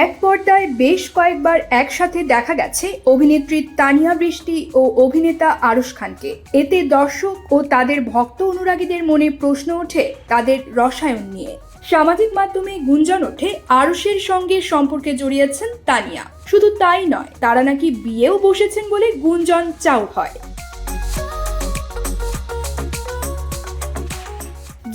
এক পর্দায় বেশ কয়েকবার একসাথে দেখা গেছে অভিনেত্রী তানিয়া বৃষ্টি ও অভিনেতা আরশ খানকে। এতে দর্শক ও তাদের ভক্ত অনুরাগীদের মনে প্রশ্ন ওঠে তাদের রসায়ন নিয়ে। সামাজিক মাধ্যমে গুঞ্জন ওঠে আরশের সঙ্গে সম্পর্কে জড়িয়েছেন তানিয়া। শুধু তাই নয়, তারা নাকি বিয়েও বসেছেন বলে গুঞ্জন চাও হয়।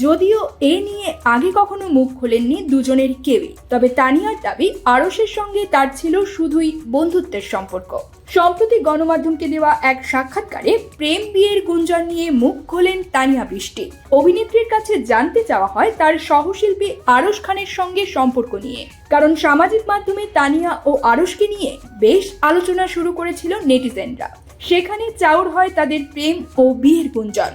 যদিও এ নিয়ে আগে কখনো মুখ খোলেননি দুজনের কেউই, তবে তানিয়ার দাবি আরসের সঙ্গে তার ছিল শুধুই বন্ধুত্বের সম্পর্ক। সম্প্রতি গণমাধ্যমকে দেওয়া এক সাক্ষাৎকারে প্রেম বিয়ের গুঞ্জন নিয়ে মুখ খোলেন তানিয়া বৃষ্টি। অভিনেত্রীর কাছে জানতে চাওয়া হয় তার সহশিল্পী আরশ খানের সঙ্গে সম্পর্ক নিয়ে। কারণ সামাজিক মাধ্যমে তানিয়া ও আরশকে নিয়ে বেশ আলোচনা শুরু করেছিল নেটিজেনরা। সেখানে চাউর হয় তাদের প্রেম ও বিয়ের গুঞ্জন।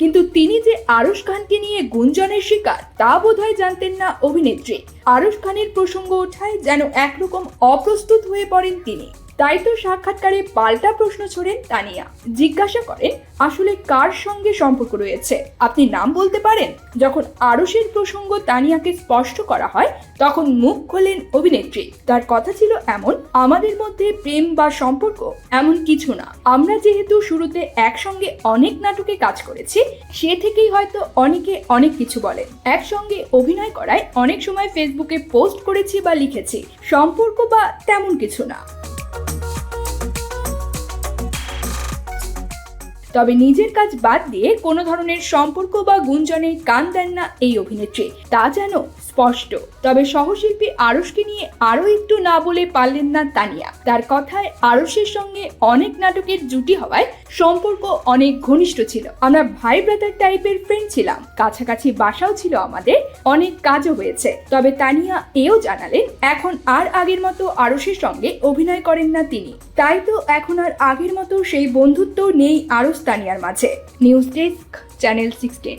কিন্তু তিনি যে আরশ খানকে নিয়ে গুঞ্জনের শিকার, তা বোধহয় জানতেন না অভিনেত্রী। আরশ খানের প্রসঙ্গ ওঠায় যেন একরকম অপ্রস্তুত হয়ে পড়েন তিনি। তো সাক্ষাৎকারে পাল্টা প্রশ্ন ছোড়েন তানিয়া। জিজ্ঞাসা করেন, আসলে কার সঙ্গে সম্পর্ক রয়েছে? আপনি নাম বলতে পারেন? যখন আরশের প্রসঙ্গ তানিয়াকে স্পষ্ট করা হয়, তখন মুখ খোলেন অভিনেত্রী। তার কথা ছিল এমন, আমাদের মধ্যে প্রেম বা সম্পর্ক এমন কিছু না। আমরা যেহেতু শুরুতে একসঙ্গে অনেক নাটকে কাজ করেছি, সে থেকেই হয়তো অনেকে অনেক কিছু বলেন। একসঙ্গে অভিনয় করায় অনেক সময় ফেসবুকে পোস্ট করেছি বা লিখেছি। সম্পর্ক বা তেমন কিছু না। তবে নিজের কাজ বাদ দিয়ে কোনো ধরনের সম্পর্ক বা গুঞ্জনে কান দেন না এই অভিনেত্রী। তা যেন স্পষ্ট। তবে সহশিল্পী আরশকে নিয়ে আরও একটু না বলে পারলেন না তানিয়া। তার কথায় আরশের সঙ্গে অনেক নাটকের জুটি হওয়ায় সম্পর্ক অনেক ঘনিষ্ঠ ছিল। আমরা ভাই ব্রাদার টাইপের ফ্রেন্ড ছিলাম। কাছাকাছি বাসাও ছিল আমাদের। অনেক কাজও হয়েছে। তবে তানিয়া এও জানালেন, এখন আর আগের মতো আরশের সঙ্গে অভিনয় করেন না তিনি। তাই তো এখন আর আগের মতো সেই বন্ধুত্ব নেই আরস তানিয়ার মাঝে। News desk, channel sixteen.